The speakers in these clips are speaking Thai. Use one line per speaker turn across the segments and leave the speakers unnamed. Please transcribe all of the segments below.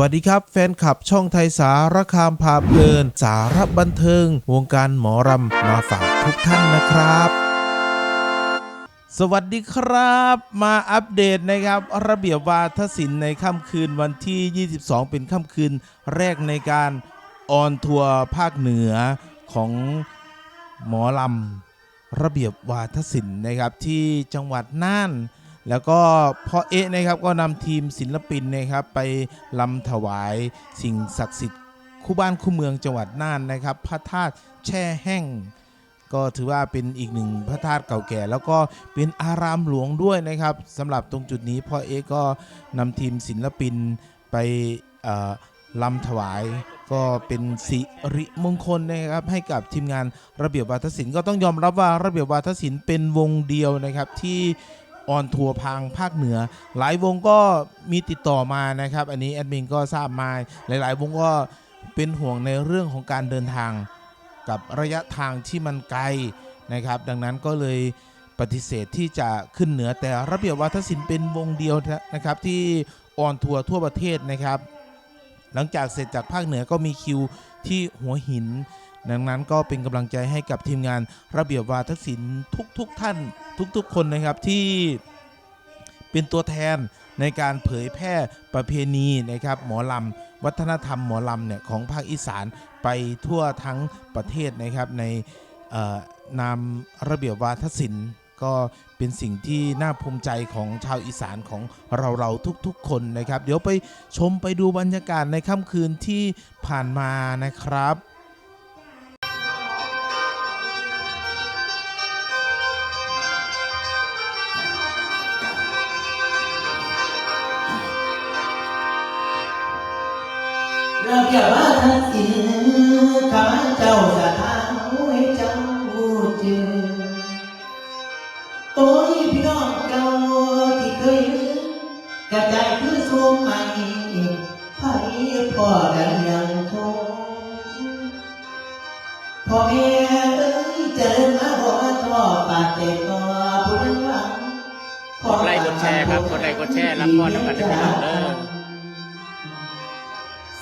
วัสดีครับ แฟนคลับช่องไทยสารคามพาเพลิน สารบันเทิง วงการหมอรำมาฝากทุกท่านนะครับ สวัสดีครับ มาอัปเดตนะครับ ระเบียบวาทศิลป์ในค่ำคืนวันที่ 22 เป็นค่ำคืนแรกในการออนทัวร์ภาคเหนือของหมอลำระเบียบวาทศิลป์นะครับที่จังหวัดน่าน แล้วก็พ่อเอ๊ะนะครับก็นำทีมศิลปินนะครับไปลำถวายสิ่งศักดิ์สิทธิ์คู่บ้านคู่เมืองจังหวัดน่านนะครับ พระธาตุแช่แห้ง ก็ถือว่าเป็นอีกหนึ่งพระธาตุเก่าแก่ แล้วก็เป็นอารามหลวงด้วยนะครับสำหรับตรงจุดนี้พ่อเอ๊ะก็นำทีมศิลปินไปเอ่อลำถวายก็เป็นสิริมงคลนะครับให้กับทีมงานระเบียบวาทศิลป์ก็ต้องยอมรับว่าระเบียบวาทศิลป์เป็นวงเดียวนะครับที่ ออนทัวร์พังภาคเหนือ หลายวงก็มีติดต่อมานะครับ อันนี้แอดมินก็ทราบมาหลาย ๆ วงก็เป็นห่วงในเรื่องของการเดินทางกับระยะทางที่มันไกลนะครับ ดังนั้นก็เลยปฏิเสธที่จะขึ้นเหนือแต่ระเบียบวาทศิลป์เป็นวงเดียวนะครับที่ออนทัวร์ทั่วประเทศนะครับ หลังจากเสร็จจากภาคเหนือก็มีคิวที่หัวหิน ดังนั้นก็เป็นกำลังใจให้กับทีมงานระเบียบวาทศิลป์ทุกๆทท่านทุกๆ คนนะครับที่เป็นตัวแทนในการเผยแพร่ประเพณีนะครับหมอลำวัฒนธรรมหมอลำเนี่ยของภาคอีสานไปทั่วทั้งประเทศนะครับในนามระเบียบวาทศิลป์ก็เป็นสิ่งที่น่าภูมิใจของชาวอีสานของเราเราทุกๆ คนนะครับ เดี๋ยวไปชมไปดูบรรยากาศในค่ำคืนที่ผ่านมานะครับ
เราเกี่ยวว่าทักษิณข้าเจ้าจะทางให้เจ้าเจอโอ้ยพี่น้องเก่าที่เคยกระจายคือสวงใหม่ไพ่พ่อกันยังคงพ่อแม่เอ้ยเจริญมาบอกว่อปากเต็มก็ผู้นั้นหวัง
กดไลค์กดแชร์ครับกดไลค์กดแชร์รับพรน้ำกันน้องเด้อ
เสียงที่ดังมาดีเช่าระเบียบว่าภาษีลูกหลานเจ้า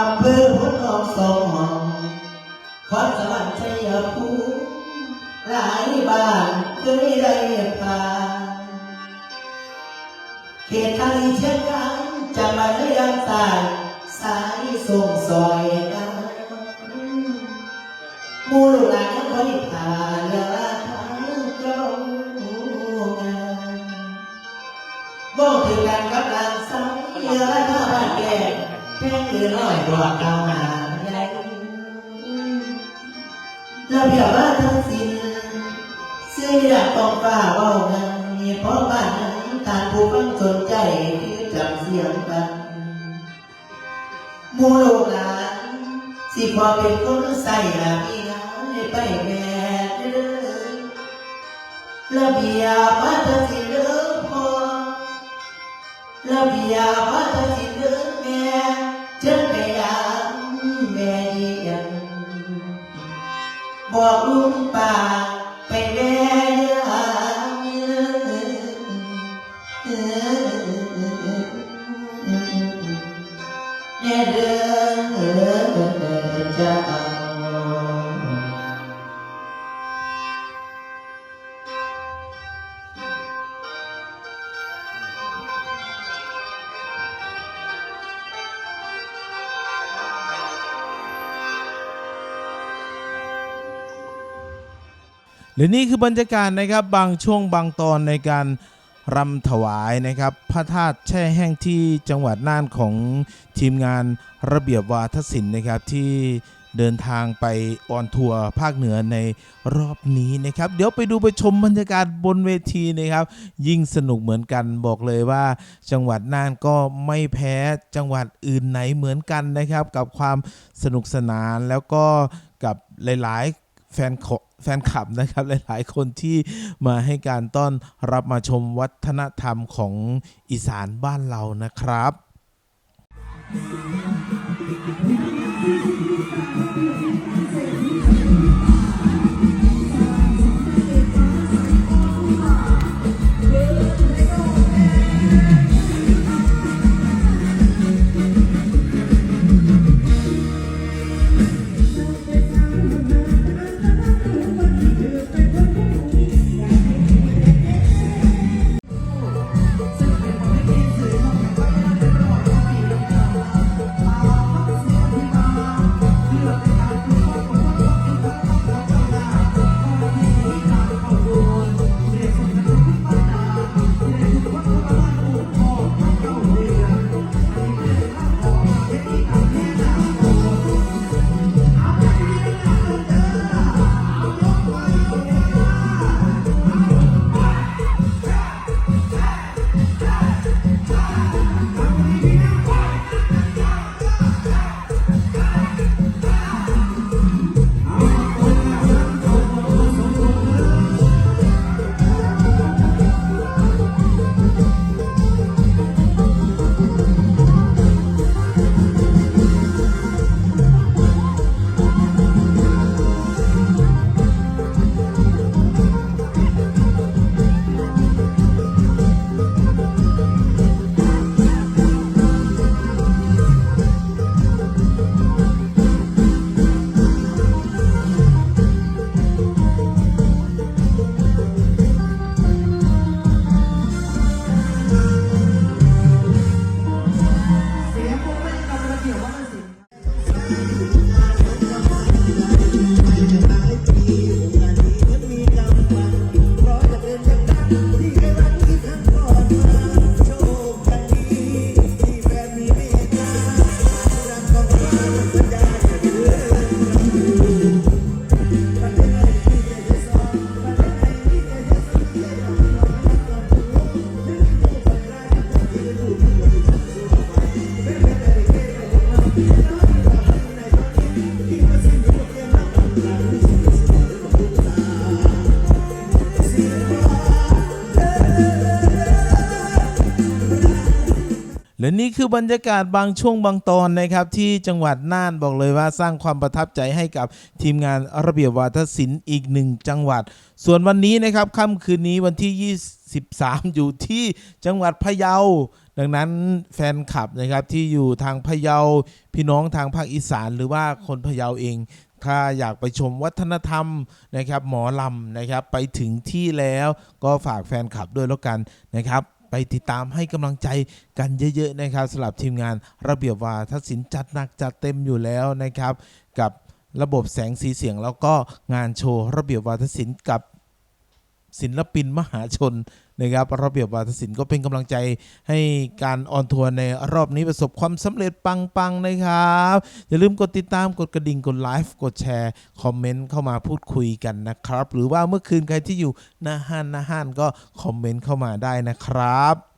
อำเภอพุทธทองสองห้องขอนสวรรค์ชัยภูมิหลายบ้านเคยได้ผ่านเขตทางเชียงรายจะมาเรียงสายสายส่งซอยกันมูลหลานยังคอยผ่านเรือ คือน้อยกว่าเก่าหาใหญ่ระเบียบว่าทั้งสิ้นเสื้อยากต้องฝ่าเว่ากันมีเพราะบ้านนั้นทานผู้ฟังสนใจคือจำเสียงกันมูลูกหลานสิพอเป็นคนใส่ละพี่งานให้ไปแม่เด้อระเบียบว่าทั้งสิ้นเด้อพอระเบียบว่าจะสิเดิน ลุ และ
นี่คือบรรยากาศนะครับบางช่วงบางตอนในการรำถวายนะครับ พระธาตุแช่แห้งที่จังหวัดน่านของทีมงานระเบียบวาทศิลป์นะครับที่เดินทางไปออนทัวร์ภาคเหนือในรอบนี้นะครับ เดี๋ยวไปดูไปชมบรรยากาศบนเวทีนะครับ ยิ่งสนุกเหมือนกันบอกเลยว่า จังหวัดน่านก็ไม่แพ้จังหวัดอื่นไหนเหมือนกันนะครับ กับความสนุกสนานแล้วก็กับหลาย ๆ แฟนคลับ แฟนคลับนะครับหลาย ๆ คนที่มาให้การต้อนรับมาชมวัฒนธรรมของอีสานบ้านเรานะครับ นี่คือบรรยากาศบางช่วงบางตอนนะครับที่จังหวัดน่านบอกเลยว่าสร้างความประทับใจให้กับทีมงานระเบียบวาทศิลป์อีกหนึ่งจังหวัด ส่วนวันนี้นะครับค่ำคืนนี้วันที่ 23 อยู่ที่จังหวัดพะเยา ดังนั้นแฟนคลับนะครับที่อยู่ทางพะเยาพี่น้องทางภาคอีสานหรือว่าคนพะเยาเองถ้าอยากไปชมวัฒนธรรมนะครับหมอลำนะครับไปถึงที่แล้วก็ฝากแฟนคลับด้วยแล้วกันนะครับ ไปติดตามให้กำลังใจกันเยอะๆนะครับสำหรับทีมงานระเบียบวาทศิลป์จัดหนักจัดเต็มอยู่แล้วนะครับ กับระบบแสงสีเสียงแล้วก็งานโชว์ระเบียบวาทศิลป์กับ ศิลปินมหาชนนะครับระเบียบวาทศิลป์ก็เป็นกำลังใจให้การออนทัวร์ในรอบนี้ประสบความสำเร็จปังๆนะครับ อย่าลืมกดติดตามกดกระดิ่งกดไลฟ์กดแชร์ คอมเมนต์เข้ามาพูดคุยกันนะครับ หรือว่าเมื่อคืนใครที่อยู่หน้าห้านหน้าห้านก็คอมเมนต์เข้ามาได้นะครับ